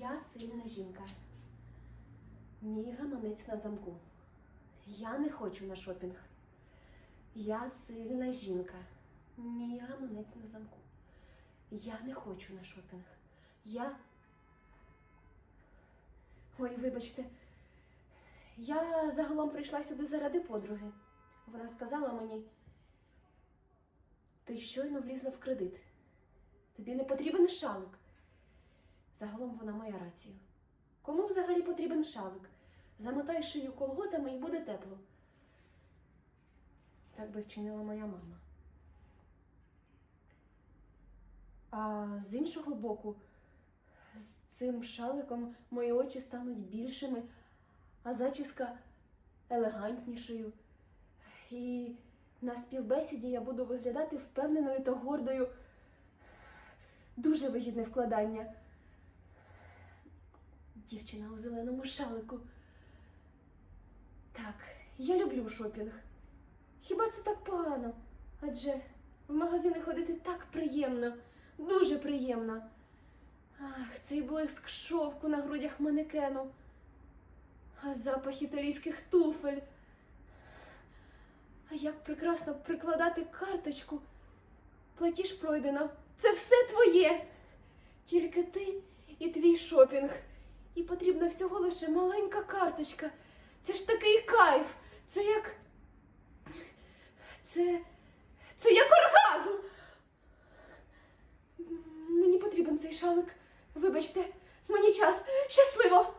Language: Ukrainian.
Я сильна жінка. Мій гаманець на замку. Я не хочу на шопінг. Я сильна жінка. Мій гаманець на замку. Я не хочу на шопінг. Я. Ой, вибачте. Я загалом прийшла сюди заради подруги. Вона сказала мені. Ти щойно влізла в кредит. Тобі не потрібен шалик. Загалом вона має рацію. Кому взагалі потрібен шалик? Замотай шию колготами і буде тепло. Так би вчинила моя мама. А з іншого боку, з цим шаликом мої очі стануть більшими, а зачіска елегантнішою. І на співбесіді я буду виглядати впевненою та гордою. Дуже вигідне вкладання. Дівчина у зеленому шалику. Так, я люблю шопінг. Хіба це так погано? Адже в магазини ходити так приємно, дуже приємно. Ах, цей блиск шовку на грудях манекену. А запах італійських туфель. А як прекрасно прикладати карточку. Платіж пройдено. Це все твоє. Тільки ти і твій шопінг. І потрібна всього лише маленька карточка. Це ж такий кайф. Це як. Це. Це як оргазм. Мені потрібен цей шалик. Вибачте, мені час щасливо.